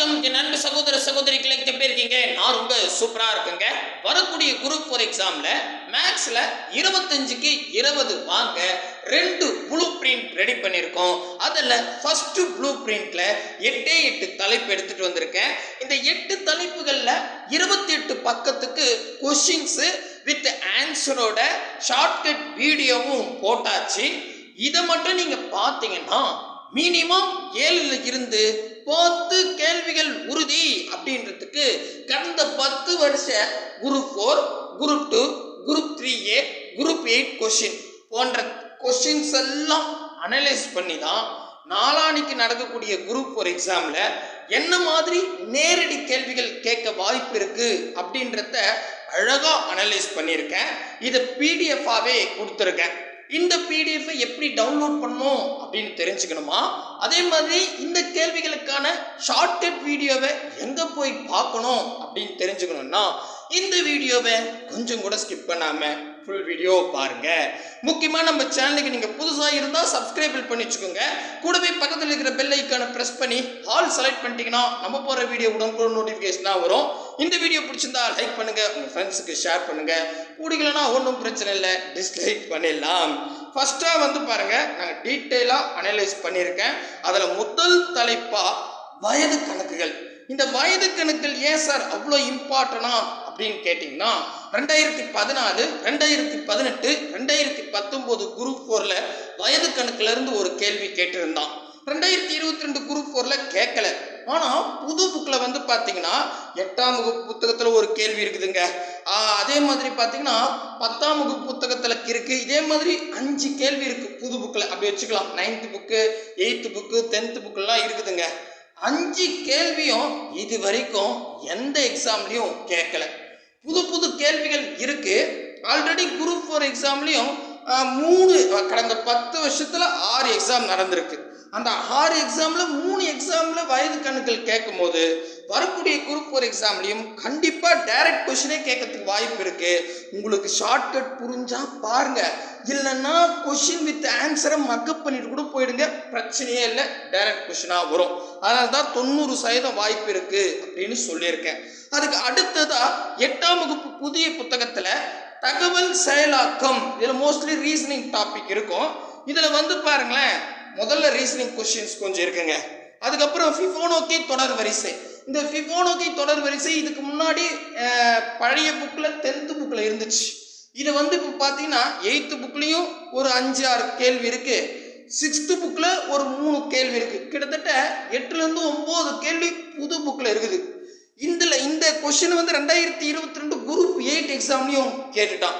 வணக்கம். என் நண்பு சகோதர சகோதரிகளை எப்படி இருக்கீங்க. நான் ரொம்ப சூப்பராக இருக்குங்க. வரக்கூடிய குரூப் ஃபோர் எக்ஸாமில் மேக்ஸில் இருபத்தஞ்சுக்கு இருபது வாங்க. ரெண்டு ப்ளூ பிரிண்ட் ரெடி பண்ணியிருக்கோம். அதில் ஃபஸ்ட்டு ப்ளூ பிரிண்ட்ல எட்டே எட்டு தலைப்பு எடுத்துகிட்டு வந்திருக்கேன். இந்த எட்டு தலைப்புகளில் இருபத்தி எட்டு பக்கத்துக்கு கொஷின்ஸு வித் ஆன்சரோட ஷார்ட்கட் வீடியோவும் போட்டாச்சு. இதை மட்டும் நீங்கள் பார்த்தீங்கன்னா மினிமம் ஏழுல இருந்து கேள்விகள் அப்படின்றதுக்கு கடந்த பத்து வருஷ group four group two group three A group eight question போன்ற கொஷின்ஸ் எல்லாம் அனலைஸ் பண்ணி தான் நாளானிக்கு நடக்கக்கூடிய குரூப் ஃபோர் எக்ஸாமில் என்ன மாதிரி நேரடி கேள்விகள் கேட்க வாய்ப்பு இருக்கு அப்படின்றத அழகாக அனலைஸ் பண்ணியிருக்கேன். இதை பிடிஎஃபாகவே கொடுத்துருக்கேன். இந்த பிடிஎஃப்பை எப்படி டவுன்லோட் பண்ணணும் அப்படின்னு தெரிஞ்சுக்கணுமா? அதே மாதிரி இந்த கேள்விகளுக்கான ஷார்ட்கட் வீடியோவை எங்கே போய் பார்க்கணும் அப்படின்னு தெரிஞ்சுக்கணும்னா இந்த வீடியோவை கொஞ்சம் கூட ஸ்கிப் பண்ணாமல் ஃபுல் வீடியோ பாருங்க. முக்கியமாக நம்ம சேனலுக்கு நீங்கள் புதுசாக இருந்தால் சப்ஸ்கிரைப் பண்ணி வச்சுக்கோங்க. கூடவே பக்கத்தில் இருக்கிற பெல் ஐக்கானை ப்ரெஸ் பண்ணி ஆல் செலக்ட் பண்ணிட்டீங்கன்னா நம்ம போகிற வீடியோ உடனுக்குடன் நோட்டிஃபிகேஷனாக வரும். இந்த வீடியோ பிடிச்சிருந்தா லைக் பண்ணுங்க உங்கள் ஃப்ரெண்ட்ஸுக்கு ஷேர் பண்ணுங்க. பிடிக்கலனா ஒன்றும் பிரச்சனை இல்லை டிஸ்லைக் பண்ணிடலாம். ஃபர்ஸ்ட்டாக வந்து பாருங்கள் நான் டீட்டெயிலாக அனலைஸ் பண்ணியிருக்கேன். அதில் முதல் தலைப்பாக வயது கணக்குகள். இந்த வயது கணக்குகள் ஏன் சார் அவ்வளோ இம்பார்ட்டனா அப்படின்னு கேட்டிங்கன்னா ரெண்டாயிரத்தி பதினாலு ரெண்டாயிரத்தி பதினெட்டு ரெண்டாயிரத்தி பத்தொம்போது குரூப் ஃபோரில் வயது கணக்குல இருந்து ஒரு கேள்வி கேட்டிருந்தான். ரெண்டாயிரத்தி இருபத்தி ரெண்டு குரூப் ஃபோரில் கேட்கல. ஆனால் புது புக்கில் வந்து பார்த்தீங்கன்னா எட்டாம் வகுப்பு புத்தகத்தில் ஒரு கேள்வி இருக்குதுங்க. அதே மாதிரி பார்த்தீங்கன்னா பத்தாம் வகுப்பு புத்தகத்தில் இருக்கு. இதே மாதிரி அஞ்சு கேள்வி இருக்கு புது புக்கில் அப்படி வச்சுக்கலாம். Ninth book eighth book tenth புக்கெல்லாம் இருக்குதுங்க. அஞ்சு கேள்வியும் இது வரைக்கும் எந்த எக்ஸாம்லையும் கேட்கல. புது புது கேள்விகள் இருக்கு. ஆல்ரெடி குரூப் ஃபோர் எக்ஸாம்லையும் மூணு கடந்த பத்து வருஷத்துல ஆறு எக்ஸாம் நடந்திருக்கு. அந்த ஆறு எக்ஸாம்ல மூணு எக்ஸாம்ல வயது கணக்கில் கேட்கும் போது வரக்கூடிய குரூப் ஒரு எக்ஸாம்லையும் கண்டிப்பாக டைரக்ட் கொஷினே கேட்கறதுக்கு வாய்ப்பு இருக்கு. உங்களுக்கு ஷார்ட்கட் புரிஞ்சா பாருங்க. இல்லைன்னா கொஷின் வித் ஆன்சரை மக்கப் பண்ணிட்டு கூட போயிடுங்க. பிரச்சனையே இல்லை டைரக்ட் கொஷினாக வரும். அதனால தான் தொண்ணூறு சதவீதம் வாய்ப்பு இருக்கு அப்படின்னு சொல்லியிருக்கேன். அதுக்கு அடுத்ததா எட்டாம் வகுப்பு புதிய புத்தகத்தில் தகவல் செயலாக்கம். இதில் மோஸ்ட்லி ரீசனிங் டாபிக் இருக்கும். இதில் வந்து பாருங்களேன் முதல்ல ரீசனிங் கொஷின்ஸ் கொஞ்சம் இருக்குங்க. அதுக்கப்புறம் ஃபிஃபோனோக்கே தொடர் வரிசை. இந்த ஃபிஃபோனோக்கி தொடர் வரிசை இதுக்கு முன்னாடி பழைய புக்கில் டென்த்து புக்கில் இருந்துச்சு. இது வந்து இப்போ பார்த்தீங்கன்னா எயித்து புக்லேயும் ஒரு அஞ்சு ஆறு கேள்வி இருக்கு. சிக்ஸ்த்து புக்கில் ஒரு மூணு கேள்வி இருக்கு. கிட்டத்தட்ட எட்டுலேருந்து ஒம்பது கேள்வி புது புக்கில் இருக்குது. இதில் இந்த கொஷின் வந்து ரெண்டாயிரத்தி இருபத்தி ரெண்டு குரூப் எயிட் எக்ஸாம்லையும் கேட்டுட்டான்.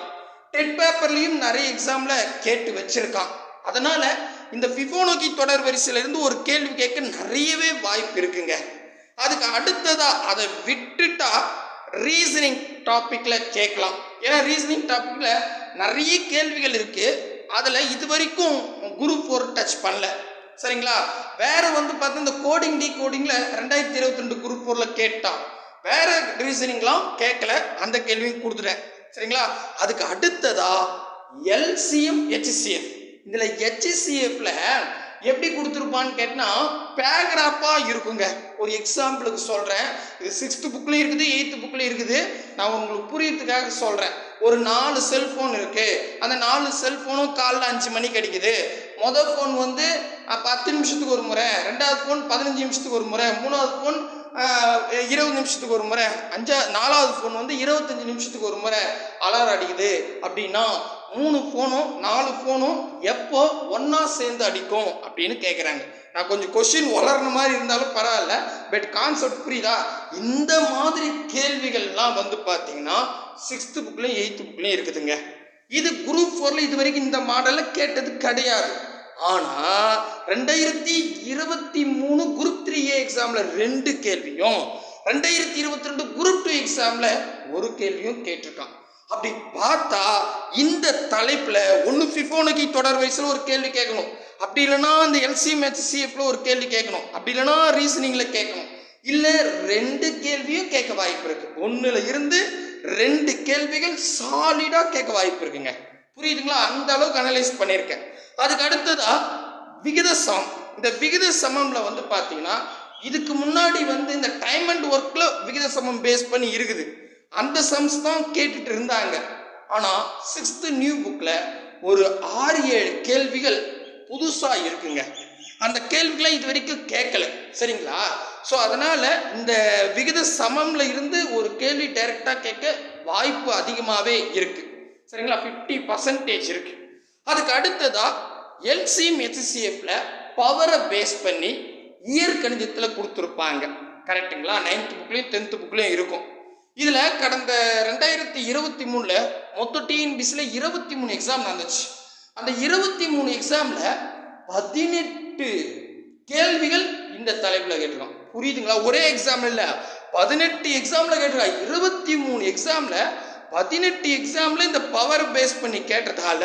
டெட் பேப்பர்லையும் நிறைய எக்ஸாமில் கேட்டு வச்சுருக்கான். அதனால் இந்த ஃபிஃபோனோக்கி தொடர் வரிசையிலேருந்து ஒரு கேள்வி கேட்க நிறையவே வாய்ப்பு இருக்குங்க. அதுக்கு அடுத்ததா அதை விட்டுட்டா ரீசனிங் டாப்பிக்கில் கேட்கலாம். ஏன்னா ரீசனிங் டாப்பிக்கில் நிறைய கேள்விகள் இருக்குது அதில் இது வரைக்கும் குரூப் ஃபோர் டச் பண்ணல. சரிங்களா? வேறு வந்து பார்த்தா இந்த கோடிங் டி கோடிங்கில் ரெண்டாயிரத்தி இருபத்தி ரெண்டு குரூப் ஃபோரில் கேட்டான். வேறு ரீசனிங்லாம் கேட்கல. அந்த கேள்வியும் கொடுத்துட்டேன். சரிங்களா? அதுக்கு அடுத்ததா எல்சிஎம் ஹெச்சிஎஃப் இதில் ஹெச்சிசிஎஃப்ல எப்படி கொடுத்துருப்பான்னு கேட்டால் பேராகிராஃபாக இருக்குங்க. ஒரு எக்ஸாம்பிளுக்கு சொல்கிறேன் இது சிக்ஸ்த்து புக்லேயும் இருக்குது எயித்து புக்லேயும் இருக்குது. நான் உங்களுக்கு புரியறதுக்காக சொல்கிறேன் ஒரு நாலு செல்ஃபோன் இருக்குது அந்த நாலு செல்ஃபோனும் காலைல அஞ்சு மணிக்கு அடிக்குது. மொதல் ஃபோன் வந்து பத்து நிமிஷத்துக்கு ஒரு முறை. ரெண்டாவது ஃபோன் பதினஞ்சு நிமிஷத்துக்கு ஒரு முறை. மூணாவது ஃபோன் இருபது நிமிஷத்துக்கு ஒரு முறை. அஞ்சா நாலாவது ஃபோன் வந்து இருபத்தஞ்சு நிமிஷத்துக்கு ஒரு முறை. அலாரம் அடிக்குது. அப்படின்னா மூணு ஃபோனும் நாலு ஃபோனும் எப்போ ஒன்றா சேர்ந்து அடிக்கும் அப்படின்னு கேட்குறாங்க நான் கொஞ்சம் கொஷின் வளர்ன மாதிரி இருந்தாலும் பரவாயில்ல பட் கான்செப்ட் புரியுதா? இந்த மாதிரி கேள்விகள்லாம் வந்து பார்த்தீங்கன்னா சிக்ஸ்த்து புக்லேயும் எயித்து புக்லேயும் இருக்குதுங்க. இது குரூப் ஃபோரில் இது வரைக்கும் இந்த மாடலில் கேட்டது கிடையாது. ஆனால் ரெண்டாயிரத்தி இருபத்தி மூணு குரூப் த்ரீ ஏ எக்ஸாமில் ரெண்டு கேள்வியும் ரெண்டாயிரத்தி இருபத்தி ரெண்டு குரூப் டூ எக்ஸாமில் ஒரு கேள்வியும் கேட்டிருக்கான். அப்படி பார்த்தா இந்த தலைப்பில் ஒன்று ஃபிஃபோனுக்கு தொடர் வயசில் ஒரு கேள்வி கேட்கணும். அப்படி இல்லைன்னா அந்த எல்சிஎம் ஹெச்சிஎஃப்ல ஒரு கேள்வி கேட்கணும். அப்படி இல்லைன்னா ரீசனிங்கில் கேட்கணும். இல்லை ரெண்டு கேள்வியும் கேட்க வாய்ப்பு இருக்கு. ஒன்றில் இருந்து ரெண்டு கேள்விகள் சாலிடாக கேட்க வாய்ப்பு இருக்குங்க. புரியுதுங்களா? அந்த அளவுக்கு அனலைஸ் பண்ணியிருக்கேன். அதுக்கு அடுத்ததா விகித சமம் இந்த விகித சமம்ல வந்து பார்த்தீங்கன்னா இதுக்கு முன்னாடி வந்து இந்த டைம் அண்ட் ஒர்க்ல விகித சமம் பேஸ் பண்ணி இருக்குது. அந்த சம்ஸ் தான் கேட்டுட்டு இருந்தாங்க. ஆனால் சிக்ஸ்த்து நியூ புக்கில் ஒரு ஆறு ஏழு கேள்விகள் புதுசாக இருக்குங்க. அந்த கேள்விகளை இது வரைக்கும் கேட்கல. சரிங்களா? ஸோ அதனால் இந்த விகித சமம்ல இருந்து ஒரு கேள்வி டைரெக்டாக கேட்க வாய்ப்பு அதிகமாகவே இருக்குது சரிங்களா? ஃபிஃப்டி பர்சன்டேஜ் இருக்குது அதுக்கு அடுத்ததாக எல்சிஎம் ஹெச்சிசிஎஃப்ல பவரை பேஸ் பண்ணி இயற்கணிதத்தில் கொடுத்துருப்பாங்க. கரெக்ட்டுங்களா நைன்த் புக்லேயும் டென்த்து புக்லேயும் இருக்கும். இதில் கடந்த ரெண்டாயிரத்தி இருபத்தி மூணில் மொத்த டிஎன்பிசியில் இருபத்தி மூணு எக்ஸாம் நடந்துச்சு. அந்த இருபத்தி மூணு எக்ஸாமில் பதினெட்டு கேள்விகள் இந்த தலைப்பில் கேட்டிருக்கான். புரியுதுங்களா? ஒரே எக்ஸாம் இல்லை. பதினெட்டு எக்ஸாமில் கேட்டிருக்கான் இருபத்தி மூணு எக்ஸாமில் பதினெட்டு எக்ஸாமில் இந்த பவர் பேஸ் பண்ணி கேட்டதால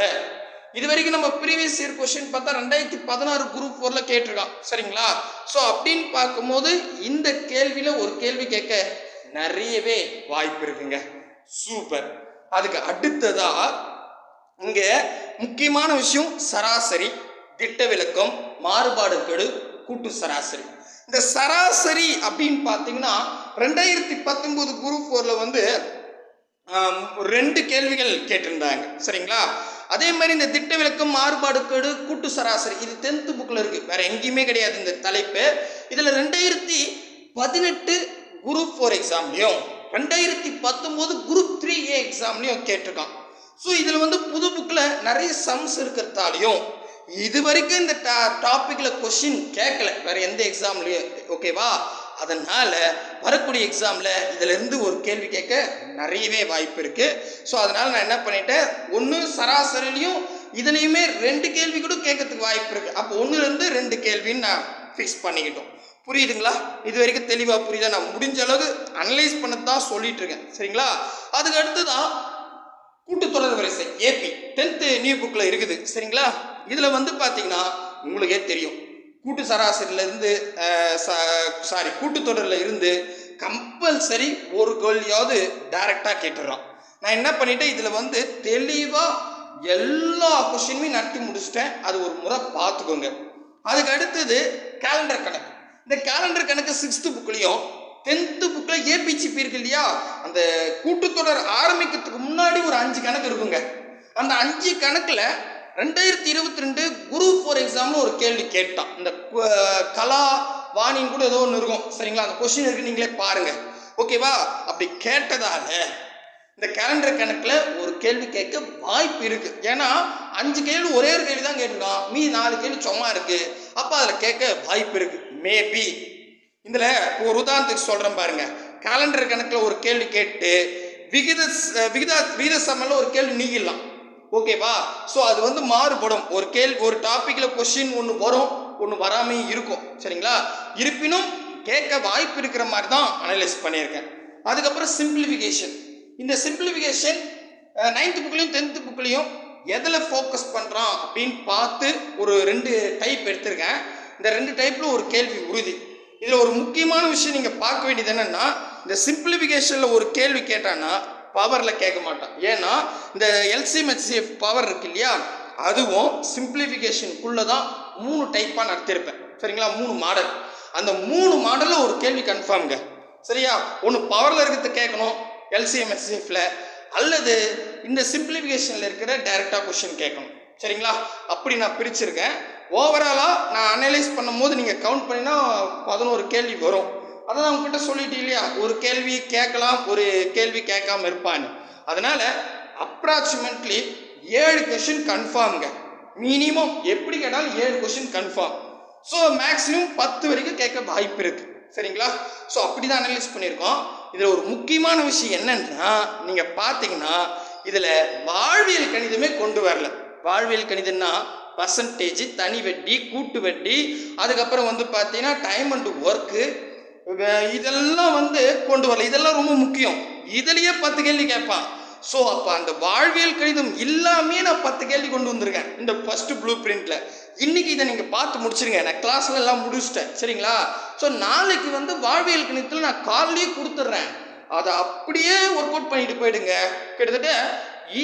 இது வரைக்கும் நம்ம ப்ரீவியஸ் இயர் கொஸ்டின் பார்த்தா ரெண்டாயிரத்தி பதினாறு குரூப் ஃபோரில் கேட்டிருக்கான். சரிங்களா? ஸோ அப்படின்னு பார்க்கும்போது இந்த கேள்வியில் ஒரு கேள்வி கேட்க நிறையவே வாய்ப்பு இருக்குங்க. சூப்பர் அதுக்கு அடுத்ததா இங்க முக்கியமான விஷயம் சராசரி திட்ட விளக்கம் மாறுபாடு கெடு கூட்டு சராசரி. இந்த சராசரி அப்படின்னு பார்த்தீங்கன்னா ரெண்டாயிரத்தி பத்தொன்பது குரூப் ஃபோரில் வந்து ரெண்டு கேள்விகள் கேட்டிருந்தாங்க. சரிங்களா? அதே மாதிரி இந்த திட்ட விளக்கம் மாறுபாடு கெடு கூட்டு சராசரி இது டென்த்து புக்கில் இருக்குது வேறு எங்கேயுமே கிடையாது இந்த தலைப்பு. இதில் ரெண்டாயிரத்தி பதினெட்டு குரூப் ஃபோர் எக்ஸாம்லையும் ரெண்டாயிரத்தி பத்தொம்போது குரூப் த்ரீ ஏ எக்ஸாம்லையும் கேட்டிருக்கான். ஸோ இதில் வந்து புது புக்கில் நிறைய சம்ஸ் இருக்கிறதாலையும் இது வரைக்கும் இந்த டா டாப்பிக்கில் கொஷின் கேட்கல வேற எந்த எக்ஸாம்லையும் ஓகேவா அதனால் வரக்கூடிய எக்ஸாமில் இதிலிருந்து ஒரு கேள்வி கேட்க நிறையவே வாய்ப்பு இருக்குது ஸோ அதனால் நான் என்ன பண்ணிட்டேன்? ஒன்று சராசரிலையும் இதுலேயுமே ரெண்டு கேள்வி கூட கேட்கறதுக்கு வாய்ப்பு இருக்குது அப்போ ஒன்றுலேருந்து ரெண்டு கேள்வின்னு நான் ஃபிக்ஸ் பண்ணிக்கிட்டோம். புரியுதுங்களா? இது வரைக்கும் தெளிவாக புரியுதா? நான் முடிஞ்ச அளவுக்கு அனலைஸ் பண்ண தான் சொல்லிட்டு இருக்கேன் சரிங்களா? அதுக்கு அடுத்து தான் கூட்டுத்தொடர் வரிசை ஏபி டென்த்து நியூ புக்கில் இருக்குது. சரிங்களா? இதில் வந்து பார்த்தீங்கன்னா உங்களுக்கே தெரியும். கூட்டு சராசரியிலேருந்து சாரி கூட்டுத்தொடரில் இருந்து கம்பல்சரி ஒரு கேள்வியாவது டைரெக்டாக கேட்டுடுறான். நான் என்ன பண்ணிட்டேன்? இதில் வந்து தெளிவாக எல்லா கொஷினுமே நடத்தி முடிச்சிட்டேன். அது ஒரு முறை பார்த்துக்கோங்க. அதுக்கு அடுத்தது கேலண்டர் கணக்கு. இந்த கேலண்டர் கணக்கு சிக்ஸ்த்து புக்லேயும் டென்த்து புக்கில் ஏபிஜிபி இருக்கு இல்லையா? அந்த கூட்டுத்தொடர் ஆரம்பிக்கிறதுக்கு முன்னாடி ஒரு அஞ்சு கணக்கு இருக்குங்க. அந்த அஞ்சு கணக்கில் ரெண்டாயிரத்தி இருபத்தி ரெண்டு குரூப் ஃபோர் எக்ஸாம்னு ஒரு கேள்வி கேட்டான். இந்த கலா வாணின்னு கூட ஏதோ ஒன்று இருக்கும். சரிங்களா? அந்த கொஸ்டின் இருக்கு நீங்களே பாருங்க. ஓகேவா அப்படி கேட்டதால இந்த கேலண்டர் கணக்கில் ஒரு கேள்வி கேட்க வாய்ப்பு இருக்கு. ஏன்னா அஞ்சு கேள்வி ஒரே ஒரு கேள்வி தான் கேட்டிருக்கான். மீதி நாலு கேள்வி சும்மா இருக்கு. அப்போ அதில் கேட்க வாய்ப்பு இருக்கு. மேபி இதில் ஒரு உதாரணத்துக்கு சொல்கிறேன் பாருங்க. கேலண்டர் கணக்கில் ஒரு கேள்வி கேட்டு விகித விகித விகித சமல்ல ஒரு கேள்வி நீங்கிடலாம் ஓகேவா ஸோ அது வந்து மாறுபடும். ஒரு கேள்வி ஒரு டாப்பிக்கில் கொஷின் ஒன்று வரும் ஒன்று வராமையும் இருக்கும். சரிங்களா? இருப்பினும் கேட்க வாய்ப்பு இருக்கிற மாதிரி தான் அனலைஸ் பண்ணியிருக்கேன். அதுக்கப்புறம் சிம்பிளிஃபிகேஷன் இந்த சிம்பிளிஃபிகேஷன் நைன்த்து புக்லேயும் டென்த்து புக்லேயும் எதில் ஃபோக்கஸ் பண்ணுறான் அப்படின்னு பார்த்து ஒரு ரெண்டு டைப் எடுத்திருக்கேன். இந்த ரெண்டு டைப்பில் ஒரு கேள்வி உறுதி. இதில் ஒரு முக்கியமான விஷயம் நீங்கள் பார்க்க வேண்டியது என்னென்னா இந்த சிம்பிளிஃபிகேஷனில் ஒரு கேள்வி கேட்டான்னா பவரில் கேட்க மாட்டான். ஏன்னா இந்த எல்சிஎம்ஹெச்சிஎஃப் பவர் இருக்கு இல்லையா? அதுவும் சிம்பிளிஃபிகேஷனுக்குள்ளே தான் மூணு டைப்பாக நடத்தியிருப்பேன் சரிங்களா? மூணு மாடல் அந்த மூணு மாடலில் ஒரு கேள்வி கன்ஃபார்ம்ங்க சரியா? ஒன்று பவரில் இருக்கிறத கேட்கணும் எல்சிஎம்ஹெச்சிஎஃப்ல அல்லது இந்த சிம்பிளிஃபிகேஷனில் இருக்கிற டைரெக்டாக கொஷின் கேட்கணும். சரிங்களா? அப்படி நான் பிரிச்சிருக்கேன். ஓவராலாக நான் அனலைஸ் பண்ணும்போது நீங்கள் கவுண்ட் பண்ணினா பதினோரு கேள்வி வரும். அதான் நான் உங்ககிட்ட சொல்லிட்டு இல்லையா? ஒரு கேள்வி கேட்கலாம் ஒரு கேள்வி கேட்காம இருப்பான்னு. அதனால அப்ராக்சிமேட்லி ஏழு கொஷின் கன்ஃபார்ம்ங்க மினிமம் எப்படி கேட்டாலும் ஏழு கொஷின் கன்ஃபார்ம் ஸோ மேக்ஸிமம் பத்து வரைக்கும் கேட்க வாய்ப்பு இருக்குது சரிங்களா? ஸோ அப்படி தான் அனலைஸ் பண்ணியிருக்கோம். இதில் ஒரு முக்கியமான விஷயம் என்னன்னா நீங்கள் பார்த்தீங்கன்னா இதில் வாழ்வியல் கணிதமே கொண்டு வரல. வாழ்வியல் கணிதம்னா பர்சன்டேஜ் தனி வட்டி கூட்டு வட்டி அதுக்கப்புறம் வந்து பார்த்தீங்கன்னா டைம் அண்ட் ஒர்க்கு இதெல்லாம் வந்து கொண்டு வரல. இதெல்லாம் ரொம்ப முக்கியம். இதுலேயே பத்து கேள்வி கேட்பான். ஸோ அப்போ அந்த வாழ்வியல் கணிதம் இல்லாமே நான் பத்து கேள்வி கொண்டு வந்திருக்கேன். இந்த ஃபர்ஸ்ட் ப்ளூ பிரிண்ட்டில் இன்னைக்கு இதை நீங்கள் பார்த்து முடிச்சிருங்க. நான் கிளாஸ்ல எல்லாம் முடிச்சிட்டேன். சரிங்களா? ஸோ நாளைக்கு வந்து வாழ்வியல் கணிதத்தில் நான் காலையிலேயே கொடுத்துட்றேன். அதை அப்படியே ஒர்க் அவுட் பண்ணிட்டு போயிடுங்க. கிட்டத்தட்ட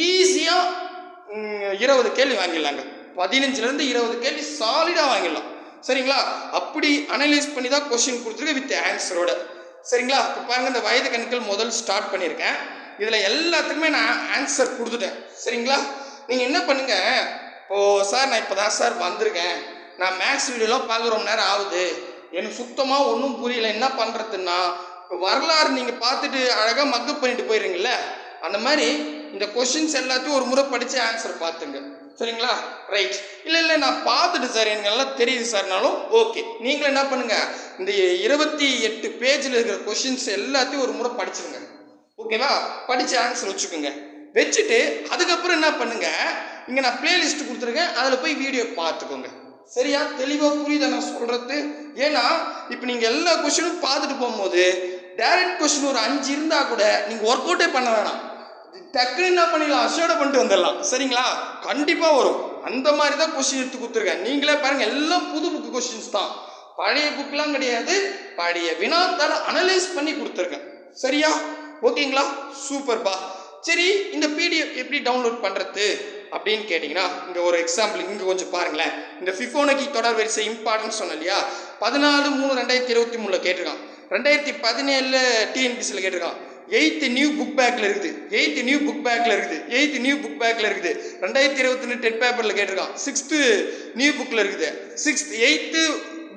ஈஸியாக இருபது கேள்வி வாங்கிடலாங்க. பதினஞ்சுலேருந்து இருபது கேள்வி சாலிடாக வாங்கிடலாம். சரிங்களா? அப்படி அனலைஸ் பண்ணி தான் கொஸ்டின் கொடுத்துருக்கேன் வித் ஆன்சரோட சரிங்களா? இப்போ பாருங்க இந்த வயது கணக்கில் முதல் ஸ்டார்ட் பண்ணியிருக்கேன் இதில் எல்லாத்துக்குமே நான் ஆன்சர் கொடுத்துட்டேன். சரிங்களா? நீங்கள் என்ன பண்ணுங்க? இப்போ சார் நான் இப்போ தான் சார் வந்திருக்கேன். நான் மேக்ஸ் வீடியோலாம் பார்க்க ரொம்ப நேரம் ஆகுது. எனக்கு சுத்தமாக ஒன்றும் புரியல. என்ன பண்ணுறதுன்னா வரலாறு நீங்கள் பார்த்துட்டு அழகாக மக்கப் பண்ணிட்டு போயிடுறீங்கள அந்த மாதிரி இந்த கொஷின்ஸ் எல்லாத்தையும் ஒரு முறை படித்து ஆன்சர் பார்த்துங்க. சரிங்களா? ரைட் இல்லை இல்லை நான் பார்த்துட்டு சார் எனக்கு நல்லா தெரியுது சார்னாலும் ஓகே நீங்களும் என்ன பண்ணுங்க? இந்த இருபத்தி எட்டு பேஜில் இருக்கிற கொஷின்ஸ் எல்லாத்தையும் ஒரு முறை படிச்சிருங்க. ஓகேவா படித்து ஆன்சர் வச்சுக்கோங்க. வச்சுட்டு அதுக்கப்புறம் என்ன பண்ணுங்க? இங்கே நான் பிளேலிஸ்ட் கொடுத்துருக்கேன். அதில் போய் வீடியோ பார்த்துக்கோங்க. சரியா? தெளிவாக புரியுதா நான் சொல்கிறது ஏன்னா இப்போ நீங்கள் எல்லா கொஷினும் பார்த்துட்டு போகும்போது டைரக்ட் கொஷின் ஒரு அஞ்சு இருந்தால் கூட நீங்கள் ஒர்க் அவுட்டே பண்ண வேணாம். டக்குன்னு என்ன பண்ணிடலாம் அஷோட பண்ணிட்டு வந்துடலாம். சரிங்களா? கண்டிப்பாக வரும். அந்த மாதிரி தான் கொஸ்டின் எடுத்து கொடுத்துருக்கேன் நீங்களே பாருங்கள் எல்லாம் புது புக்கு கொஸ்டின்ஸ் தான். பழைய புக்கெலாம் கிடையாது. பழைய வினாத்தால் அனலைஸ் பண்ணி கொடுத்துருக்கேன். சரியா? ஓகேங்களா? சூப்பர்பா. சரி இந்த பிடிஎஃப் எப்படி டவுன்லோட் பண்ணுறது அப்படின்னு கேட்டிங்கன்னா இங்கே ஒரு எக்ஸாம்பிள் இங்கே கொஞ்சம் பாருங்களேன். இந்த ஃபிஃபோனகி தொடர் வரிசை இம்பார்ட்டன்ஸ் சொன்னேன் இல்லையா? பதினாலு மூணு ரெண்டாயிரத்தி இருபத்தி மூணில் கேட்டிருக்கான். ரெண்டாயிரத்தி பதினேழில் டிஎன்பிசியில் கேட்டிருக்கான். எயித்து நியூ புக் பேக்கில் இருக்குது. எயித்து நியூ புக் பேக்கில் இருக்குது. எயித்து நியூ புக் பேக்கில் இருக்குது. ரெண்டாயிரத்தி இருபத்தி ரெண்டு டெட் பேப்பரில் கேட்டிருக்கான். சிக்ஸ்த்து நியூ புக்கில் இருக்குது. சிக்ஸ்த் எயித்து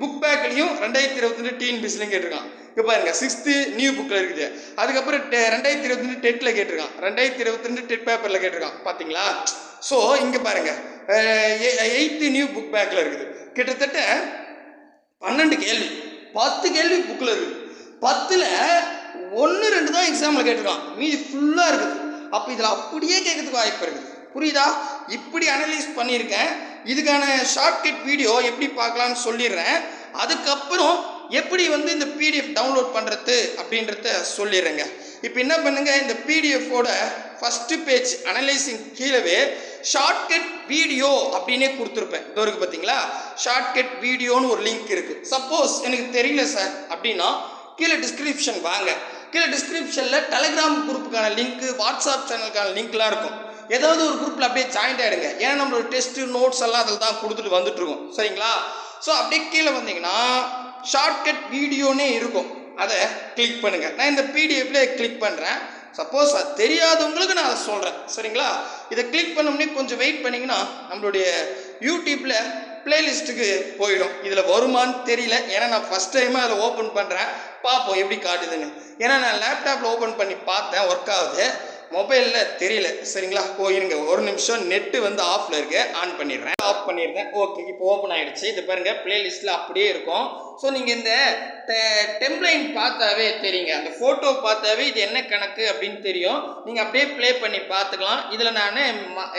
புக் பேக்லையும் ரெண்டாயிரத்தி இருபத்தி ரெண்டு டிஎன்பிசிலையும் கேட்டிருக்கான். இப்போ பாருங்க சிக்ஸ்த்து நியூ புக்கில் இருக்குது. அதுக்கப்புறம் டெ- ரெண்டாயிரத்தி இருபத்தி ரெண்டு டெட்டில் கேட்டிருக்கான். ரெண்டாயிரத்தி இருபத்தி ரெண்டு டெட் பேப்பரில் கேட்டிருக்கான். பார்த்தீங்களா ஸோ இங்கே பாருங்க. எயித்து நியூ புக் பேக்கில் இருக்குது. கிட்டத்தட்ட பன்னெண்டு கேள்வி. பத்து கேள்வி புக்கில் இருக்குது. பத்தில் ஒன்று ரெண்டு தான் எக்ஸாமில் கேட்டிருக்கான். மீதி ஃபுல்லாக இருக்குது. அப்போ இதில் அப்படியே கேட்கறதுக்கு வாய்ப்பு இருக்குது. புரியுதா? இப்படி அனலைஸ் பண்ணியிருக்கேன். இதுக்கான ஷார்ட்கட் வீடியோ எப்படி பார்க்கலாம்னு சொல்லிடுறேன். அதுக்கப்புறம் எப்படி வந்து இந்த பிடிஎஃப் டவுன்லோட் பண்ணுறது அப்படின்றத சொல்லிடுறேங்க. இப்போ என்ன பண்ணுங்க? இந்த பிடிஎஃபோட ஃபஸ்ட்டு பேஜ் அனலைசிங் கீழவே ஷார்ட்கட் வீடியோ அப்படின்னே கொடுத்துருப்பேன். இதோ இருக்கு பார்த்தீங்களா ஷார்ட்கட் வீடியோன்னு ஒரு லிங்க் இருக்குது சப்போஸ் எனக்கு தெரியல சார் அப்படின்னா கீழே டிஸ்கிரிப்ஷன் வாங்க. கீழே டிஸ்கிரிப்ஷனில் டெலிகிராம் குரூப்புக்கான லிங்க்கு வாட்ஸ்அப் சேனலுக்கான லிங்க்லாம் இருக்கும். ஏதாவது ஒரு குரூப்பில் அப்படியே ஜாயின் ஆகிடுங்க ஏன்னா நம்மளோட டெஸ்ட்டு நோட்ஸ் எல்லாம் அதில் தான் கொடுத்துட்டு வந்துட்டுருக்கோம் சரிங்களா? ஸோ அப்படியே கீழே வந்தீங்கன்னா ஷார்ட்கட் வீடியோனே இருக்கும். அதை கிளிக் பண்ணுங்கள் நான் இந்த பிடிஎஃப்ல கிளிக் பண்ணுறேன் சப்போஸ் அது தெரியாதவங்களுக்கு நான் அதை சொல்கிறேன் சரிங்களா? இதை கிளிக் பண்ணோம்னே கொஞ்சம் வெயிட் பண்ணிங்கன்னா நம்மளுடைய யூடியூப்பில் பிளேலிஸ்ட்டுக்கு போயிடும். இதில் வருமான்னு தெரியல. ஏன்னா நான் ஃபஸ்ட் டைமாக அதில் ஓப்பன் பண்ணுறேன் பார்ப்போம் எப்படி காட்டுதுன்னு. ஏன்னா நான் லேப்டாப்பில் ஓப்பன் பண்ணி பார்த்தேன். ஒர்க் ஆகுது. மொபைலில் தெரியல. சரிங்களா? ஓ இருங்க ஒரு நிமிஷம் நெட்டு வந்து ஆஃபில் இருக்குது ஆன் பண்ணிடுறேன். ஆஃப் பண்ணிடுறேன். ஓகே இப்போ ஓப்பன் ஆகிடுச்சு இது பாருங்கள் பிளேலிஸ்ட்டில் அப்படியே இருக்கும். ஸோ நீங்கள் இந்த டெம்ப்ளைன் பார்த்தாவே தெரியுங்க. அந்த ஃபோட்டோ பார்த்தாவே இது என்ன கணக்கு அப்படின்னு தெரியும். நீங்கள் அப்படியே ப்ளே பண்ணி பார்த்துக்கலாம். இதில் நான்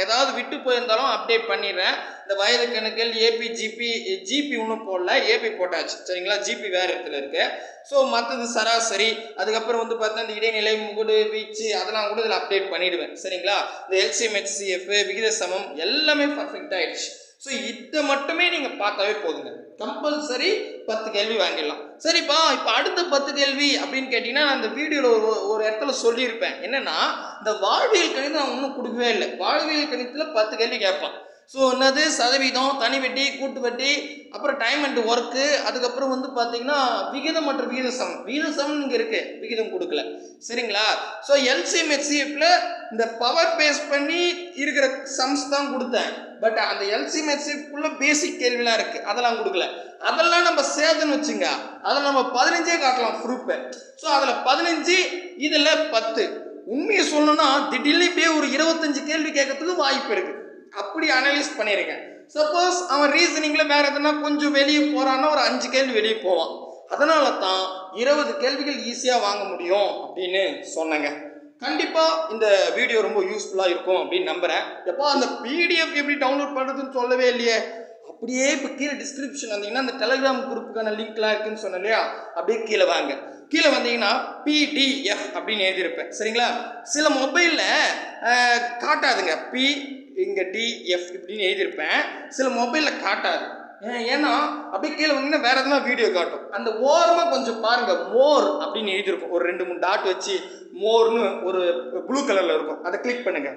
ஏதாவது விட்டு போயிருந்தாலும் அப்டேட் பண்ணிடுறேன். இந்த வயது கணக்கில் ஏபி ஜிபி ஜிபி ஒன்றும் போடல. ஏபி போட்டாச்சு. சரிங்களா? ஜிபி வேறு இடத்துல இருக்குது ஸோ மற்றது சராசரி. அதுக்கப்புறம் வந்து பார்த்தா இந்த இடைநிலை முகுடு வீச்சு அதெல்லாம் கூட இதில் அப்டேட் பண்ணிடுவேன். சரிங்களா? இந்த எல்சிஎம்ஹெச்சிஎஃப் விகித சமம் எல்லாமே பர்ஃபெக்ட் ஆகிடுச்சு ஸோ இதை மட்டுமே நீங்கள் பார்த்தாவே போதுங்க. கம்பல்சரி பத்து கேள்வி வாங்கிடலாம். சரிப்பா இப்போ அடுத்த பத்து கேள்வி அப்படின்னு கேட்டிங்கன்னா அந்த வீடியோவில் ஒரு ஒரு இடத்துல சொல்லியிருப்பேன். என்னென்னா இந்த வாழ்வியல் கணிதம் நான் ஒன்றும் கொடுக்கவே இல்லை. வாழ்வியல் கணிதத்தில் பத்து கேள்வி கேட்பான். ஸோ என்னது? சதவீதம் தனி வட்டி கூட்டு வட்டி அப்புறம் டைம் அண்ட் ஒர்க்கு அதுக்கப்புறம் வந்து பார்த்தீங்கன்னா விகிதம் மற்றும் விகித சமம் விகித சமம் இங்கே இருக்குது விகிதம் கொடுக்கல. சரிங்களா? ஸோ எல்சிஎம் இந்த பவர் பேஸ் பண்ணி இருக்கிற சம்ஸ் தான் கொடுத்தேன். பட் அந்த எல்சிஎம் ஹெச்சிஎஃப்குள்ள பேசிக் கேள்விலாம் இருக்கு. அதெல்லாம் கொடுக்கல. அதெல்லாம் நம்ம சேர்த்துன்னு வச்சுங்க. அதில் நம்ம பதினஞ்சே காட்டலாம் ப்ரூப்பு ஸோ அதில் பதினஞ்சு இதில் பத்து. உண்மையை சொல்லணும்னா திடீர்னு இப்படியே ஒரு இருபத்தஞ்சு கேள்வி கேட்கறதுக்கு வாய்ப்பு இருக்கு. அப்படி அனலைஸ் பண்ணியிருக்கேன். சப்போஸ் அவன் ரீசனிங்கில் வேற எதுனா கொஞ்சம் வெளியே போகிறான்னா ஒரு அஞ்சு கேள்வி வெளியே போவான். அதனால தான் இருபது கேள்விகள் ஈஸியாக வாங்க முடியும் அப்படின்னு சொன்னேங்க. கண்டிப்பாக இந்த வீடியோ ரொம்ப யூஸ்ஃபுல்லாக இருக்கும் அப்படின்னு நம்புகிறேன் எப்போ அந்த பிடிஎஃப் எப்படி டவுன்லோட் பண்ணுறதுன்னு சொல்லவே இல்லையே. அப்படியே இப்போ கீழே டிஸ்கிரிப்ஷன் வந்தீங்கன்னா அந்த டெலிகிராம் குரூப்புக்கான லிங்க்லாம் இருக்குன்னு சொன்னேன் இல்லையா? அப்படியே கீழே வாங்க. கீழே வந்தீங்கன்னா பிடிஎஃப் அப்படின்னு எழுதியிருப்பேன். சரிங்களா? சில மொபைலில் காட்டாதுங்க. பி இங்கே டிஎஃப் இப்படின்னு எழுதியிருப்பேன். சில மொபைலில் காட்டாது. ஏன், ஏன்னா அப்படியே கீழே வந்தீங்கன்னா வேற எதுனா வீடியோ காட்டும். அந்த ஓரமாக கொஞ்சம் பாருங்க. மோர் அப்படின்னு எழுதியிருக்கும் ஒரு ரெண்டு மூணு டாட் வச்சு மோர்னு ஒரு ப்ளூ கலரில் இருக்கும். அதை கிளிக் பண்ணுங்க.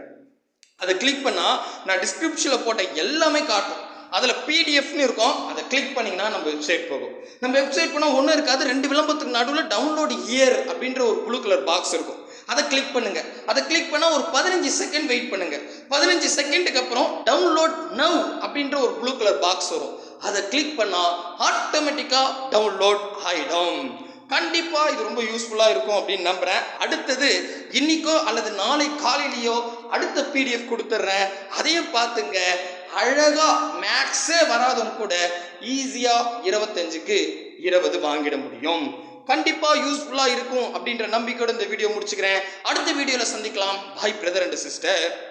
அதை கிளிக் பண்ணால் நான் டிஸ்கிரிப்ஷனில் போட்ட எல்லாமே காட்டும். அதில் பிடிஎஃப்னு இருக்கும். அதை கிளிக் பண்ணிங்கன்னா நம்ம வெப்சைட் போகும். நம்ம வெப்சைட் போனால் ஒன்றும் இருக்காது. ரெண்டு விளம்பரத்துக்கு நடுவில் டவுன்லோட் இயர் அப்படின்ற ஒரு ப்ளூ கலர் பாக்ஸ் இருக்கும். அதை கிளிக் பண்ணுங்கள் அதை கிளிக் பண்ணால் ஒரு பதினஞ்சு செகண்ட் வெயிட் பண்ணுங்கள் பதினஞ்சு செகண்டுக்கு அப்புறம் டவுன்லோட் நவ் அப்படின்ற ஒரு ப்ளூ கலர் பாக்ஸ் வரும். அதை கிளிக் பண்ணால் ஆட்டோமேட்டிக்காக டவுன்லோட் ஆகிடும் கண்டிப்பா இது ரொம்ப யூஸ்ஃபுல்லா இருக்கும் அப்படின்னு நம்புறேன். அடுத்தது இன்னைக்கோ அல்லது நாளை காலையிலயோ அடுத்த பிடிஎஃப் கொடுத்துட்றேன் அதையும் பார்த்துங்க. அழகா மேக்ஸே வராதவங்க கூட ஈஸியா இருபத்தஞ்சுக்கு இருபது வாங்கிட முடியும். கண்டிப்பா யூஸ்ஃபுல்லா இருக்கும் அப்படின்ற நம்பிக்கையோட இந்த வீடியோ முடிச்சுக்கிறேன். அடுத்த வீடியோல சந்திக்கலாம். பாய் பிரதர் அண்ட் சிஸ்டர்